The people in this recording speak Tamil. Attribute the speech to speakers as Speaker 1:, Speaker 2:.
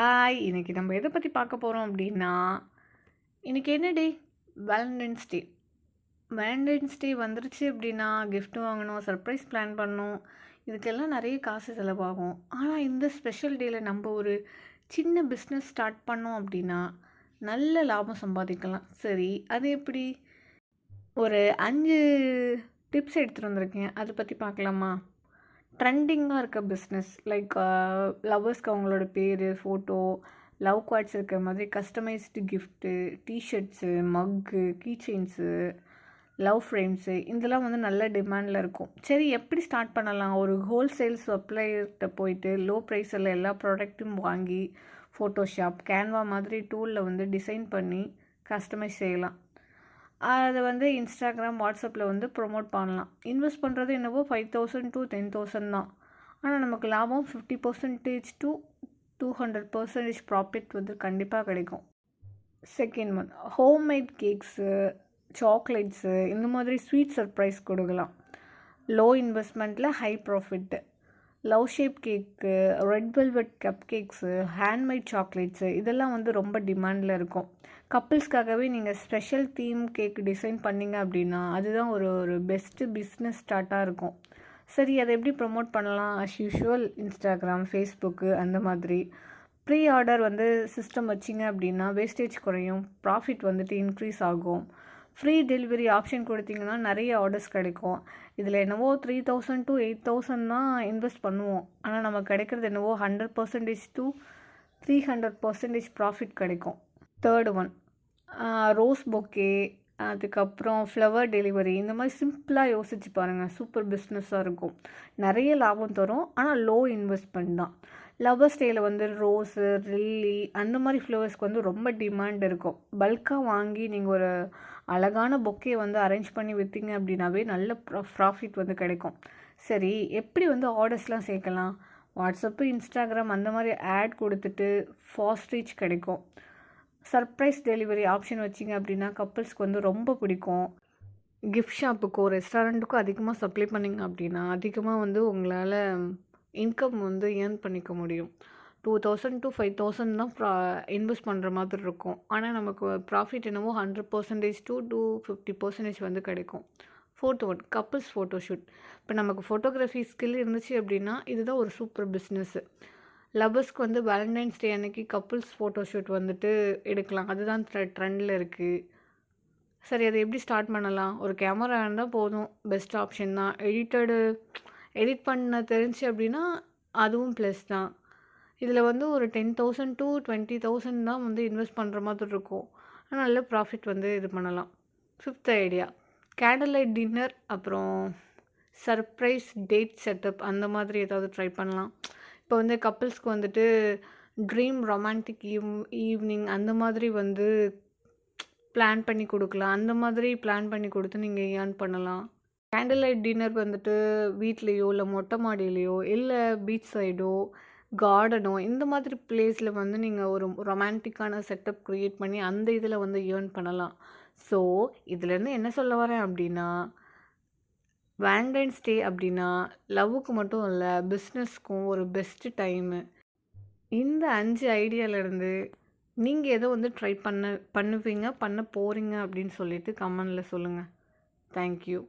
Speaker 1: ஹாய் இன்றைக்கி நம்ம எதை பற்றி பார்க்க போகிறோம் அப்படின்னா இன்றைக்கி என்ன டே? வேலண்டைன்ஸ் டே வேலண்டைன்ஸ் டே வந்துருச்சு அப்படின்னா கிஃப்ட் வாங்கணும் சர்ப்ரைஸ் பிளான் பண்ணணும். இதுக்கெல்லாம் நிறைய காசு செலவாகும். ஆனால் இந்த ஸ்பெஷல் டேயில் நம்ம ஒரு சின்ன பிஸ்னஸ் ஸ்டார்ட் பண்ணோம் அப்படின்னா நல்ல லாபம் சம்பாதிக்கலாம். சரி அது எப்படி? ஒரு அஞ்சு டிப்ஸ் எடுத்துகிட்டு வந்திருக்கேன். அதை பற்றி பார்க்கலாமா? ட்ரெண்டிங்காக இருக்க பிஸ்னஸ் லைக் லவ்வர்ஸ்க்கு அவங்களோட பேர் ஃபோட்டோ லவ் குவாட்ஸ் இருக்கிற மாதிரி customised gift T shirts mug keychains love frames இதெல்லாம் வந்து நல்ல டிமாண்டில் இருக்கும். சரி எப்படி ஸ்டார்ட் பண்ணலாம்? ஒரு ஹோல்சேல் சப்ளையர்கிட்ட போயிட்டு லோ ப்ரைஸில் எல்லா ப்ராடக்ட்டும் வாங்கி ஃபோட்டோஷாப் கேன்வா மாதிரி டூலில் வந்து டிசைன் பண்ணி கஸ்டமைஸ் செய்யலாம். அதை வந்து இன்ஸ்டாகிராம் வாட்ஸ்அப்பில் வந்து ப்ரொமோட் பண்ணலாம். இன்வெஸ்ட் பண்ணுறது என்னவோ five thousand to ten thousand தான். ஆனால் நமக்கு லாபம் fifty percentage to two hundred percentage profit வந்து கண்டிப்பாக கிடைக்கும். Second one homemade cakes chocolates இந்த மாதிரி ஸ்வீட் சர்ப்ரைஸ் கொடுக்கலாம். Low இன்வெஸ்ட்மெண்ட்டில் high profit love shape cake red velvet cup cakes handmade chocolates இதெல்லாம் வந்து ரொம்ப டிமாண்டில் இருக்கும். கப்புள்ஸ்க்காகவே நீங்கள் ஸ்பெஷல் தீம் கேக் டிசைன் பண்ணீங்க அப்படின்னா அதுதான் ஒரு ஒரு பெஸ்ட்டு பிஸ்னஸ் ஸ்டார்ட்டாக இருக்கும். சரி அதை எப்படி ப்ரொமோட் பண்ணலாம்? அஸ் யூஷுவல் இன்ஸ்டாகிராம் ஃபேஸ்புக்கு அந்த மாதிரி. ப்ரீ ஆர்டர் வந்து சிஸ்டம் வச்சிங்க அப்படின்னா வேஸ்டேஜ் குறையும் ப்ராஃபிட் வந்துட்டு இன்க்ரீஸ் ஆகும். ஃப்ரீ டெலிவரி ஆப்ஷன் கொடுத்தீங்கன்னா நிறைய ஆர்டர்ஸ் கிடைக்கும். இதில் என்னவோ three thousand to eight thousand தான் இன்வெஸ்ட் பண்ணுவோம். ஆனால் நமக்கு கிடைக்கிறது என்னவோ hundred percentage to three hundred percentage profit கிடைக்கும். தேர்ட் ஒன் ரோஸ் பொக்கே அதுக்கப்புறம் ஃப்ளவர் டெலிவரி இந்த மாதிரி சிம்பிளாக யோசிச்சு பாருங்கள் சூப்பர் பிஸ்னஸாக இருக்கும். நிறைய லாபம் தரும். ஆனால் லோ இன்வெஸ்ட்மெண்ட் தான். லவ்வர்ஸ் டேயில் வந்து ரோஸு ரில்லி அந்த மாதிரி ஃப்ளவர்ஸ்க்கு வந்து ரொம்ப டிமாண்ட் இருக்கும். பல்காக வாங்கி நீங்கள் ஒரு அழகான பொக்கே வந்து அரேஞ்ச் பண்ணி விற்றீங்க அப்படின்னாவே நல்ல ப்ராஃபிட் வந்து கிடைக்கும். சரி எப்படி வந்து ஆர்டர்ஸ்லாம் சேர்க்கலாம்? வாட்ஸ்அப்பு இன்ஸ்டாகிராம் அந்த மாதிரி ஆட் கொடுத்துட்டு ஃபாஸ்ட் ரீச் கிடைக்கும். சர்ப்ரைஸ் டெலிவரி ஆப்ஷன் வச்சிங்க அப்படின்னா கப்புள்ஸ்க்கு வந்து ரொம்ப பிடிக்கும். கிஃப்ட் ஷாப்புக்கோ ரெஸ்டாரண்ட்டுக்கோ அதிகமாக சப்ளை பண்ணிங்க அப்படின்னா அதிகமாக வந்து உங்களால் இன்கம் வந்து ஏர்ன் பண்ணிக்க முடியும். Two thousand to five thousand தான் ப்ரா இன்வெஸ்ட் பண்ணுற மாதிரி இருக்கும். ஆனால் நமக்கு ப்ராஃபிட் என்னவோ hundred percentage to two fifty percentage வந்து கிடைக்கும். Photo one couples photo shoot இப்போ நமக்கு ஃபோட்டோகிராஃபி ஸ்கில் இருந்துச்சு அப்படின்னா இதுதான் ஒரு சூப்பர் பிஸ்னஸ்ஸு லவ்வர்ஸ்க்கு வந்து வேலண்டைன்ஸ் டே அன்னைக்கு கப்புள்ஸ் ஃபோட்டோ ஷூட் வந்துட்டு எடுக்கலாம். அதுதான் ட்ரெண்டில் இருக்குது சரி அதை எப்படி ஸ்டார்ட் பண்ணலாம்? ஒரு கேமரா இருந்தால் போதும். பெஸ்ட் ஆப்ஷன் தான். எடிட்டடு எடிட் பண்ண தெரிஞ்சு அப்படின்னா அதுவும் ப்ளஸ் தான். இதில் வந்து ஒரு ten thousand to twenty thousand தான் வந்து இன்வெஸ்ட் பண்ணுற மாதிரி இருக்கும். ஆனால் நல்ல ப்ராஃபிட் வந்து இது பண்ணலாம். Fifth idea candle light dinner அப்புறம் சர்ப்ரைஸ் டேட் செட்டப் அந்த மாதிரி ஏதாவது ட்ரை பண்ணலாம். இப்போ வந்து கப்புள்ஸ்க்கு வந்துட்டு ட்ரீம் ரொமான்டிக் ஈவ் ஈவினிங் அந்த மாதிரி வந்து பிளான் பண்ணி கொடுக்கலாம். அந்த மாதிரி பிளான் பண்ணி கொடுத்து நீங்கள் ஏர்ன் பண்ணலாம். கேண்டில் லைட் டின்னர் வந்துட்டு வீட்லேயோ இல்லை மொட்டை மாடியிலையோ இல்லை பீச் சைடோ கார்டனோ இந்த மாதிரி பிளேஸில் வந்து நீங்கள் ஒரு ரொமான்டிக்கான செட்டப் க்ரியேட் பண்ணி அந்த இதில் வந்து ஏர்ன் பண்ணலாம். ஸோ இதுலேருந்து என்ன சொல்ல வரேன் அப்படின்னா வேலண்டைன்ஸ் டே அப்படின்னா லவ்வுக்கு மட்டும் இல்லை பிஸ்னஸ்க்கும் ஒரு பெஸ்ட்டு டைமு இந்த அஞ்சு ஐடியாவிலேருந்து நீங்கள் எதோ வந்து ட்ரை பண்ண பண்ணுவீங்க பண்ண போகிறீங்க அப்படின்னு சொல்லிட்டு கமெண்டில் சொல்லுங்கள் தேங்க்யூ